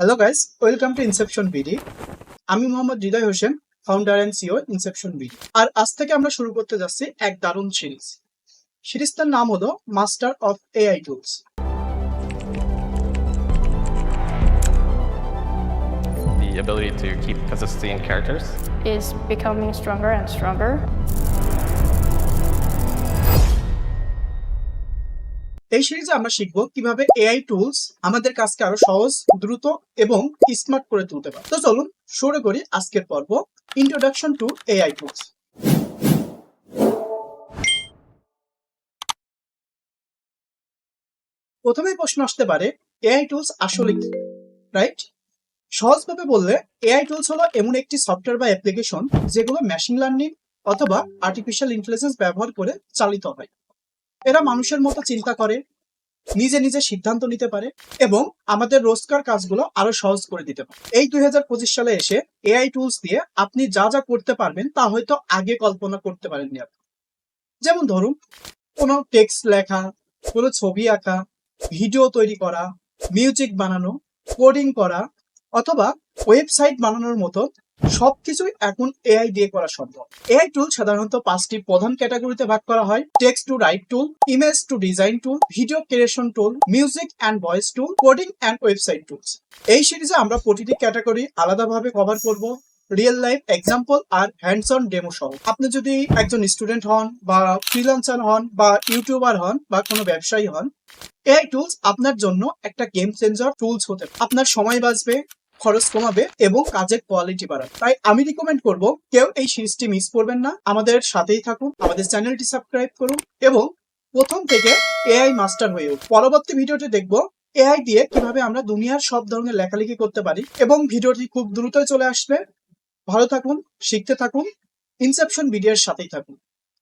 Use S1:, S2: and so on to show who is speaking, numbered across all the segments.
S1: Hello guys welcome to Inception BD আমি Mohammad Hridoy Hossain founder and CEO Inception BD আর আজ থেকে আমরা শুরু করতে যাচ্ছি এক দারুণ সিরিজ সিরিজটার নাম হলো master of AI tools
S2: the ability to keep consistency in characters.
S3: is becoming stronger and stronger.
S1: এই সিরিজে আমরা শিখব কীভাবে এআই টুলস আমাদের কাজকে আরও সহজ, দ্রুত এবং স্মার্ট করে তুলতে পারে। তো চলুন শুরু করি আজকের পর্ব ইন্ট্রোডাকশন টু এআই টুলস প্রথমেই প্রশ্ন আসতে পারে এআই টুলস আসলে কি? রাইট সহজভাবে বললে এআই টুলস হলো এমন একটি সফটওয়্যার বা অ্যাপ্লিকেশন যেগুলো মেশিন লার্নিং অথবা আর্টিফিশিয়াল ইন্টেলিজেন্স ব্যবহার করে চালিত হয়। এরা মানুষের মতো চিন্তা করে, নিজে নিজে সিদ্ধান্ত নিতে পারে এবং আমাদের রোজকার কাজগুলো আরও সহজ করে দিতে পারে। এই দুই সালে এসে এআই টুলস দিয়ে আপনি যা যা করতে পারবেন তা হয়তো আগে কল্পনা করতে পারেননি আপনি। যেমন ধরুন, কোনো টেক্সট লেখা, কোনো ছবি আঁকা ভিডিও তৈরি করা মিউজিক বানানো কোডিং করা, অথবা ওয়েবসাইট বানানোর মতো সবকিছুই এখন এআই দিয়ে করা সম্ভব। এআই টুল সাধারণত পাঁচটি প্রধান ক্যাটাগরিতে ভাগ করা হয়। Text to write tool image to design tool video creation tool music and voice tool coding and website tools এই সিরিজে আমরা প্রতিটি ক্যাটাগরি আলাদাভাবে কভার করব। রিয়েল লাইফ এক্সাম্পল আর হ্যান্ডস অন ডেমো সহ। আপনি যদি একজন স্টুডেন্ট হন বা ফ্রিল্যান্সার হন বা ইউটিউবার হন বা কোনো ব্যবসায়ী হন এআই টুলস আপনার জন্য একটা গেম চেঞ্জার টুলস হতে আপনার সময় বাঁচবে খরচ কমাবে এবং কাজের কোয়ালিটি বাড়াবে। তাই আমি রিকমেন্ড করব, কেউ এই সিরিজটি মিস করবেন না। আমাদের সাথেই থাকুন, আমাদের চ্যানেলটি সাবস্ক্রাইব করুন এবং প্রথম থেকে এআই মাস্টার হয়ে পরবর্তী ভিডিওটি দেখব এআই দিয়ে কীভাবে আমরা দুনিয়ার সব ধরনের লেখালেখি করতে পারি এবং ভিডিওটি খুব দ্রুতই চলে আসবে। ভালো থাকুন, শিখতে থাকুন ইনসেপশন ভিডিওর সাথেই থাকুন।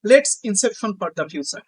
S1: Let's Inception for the future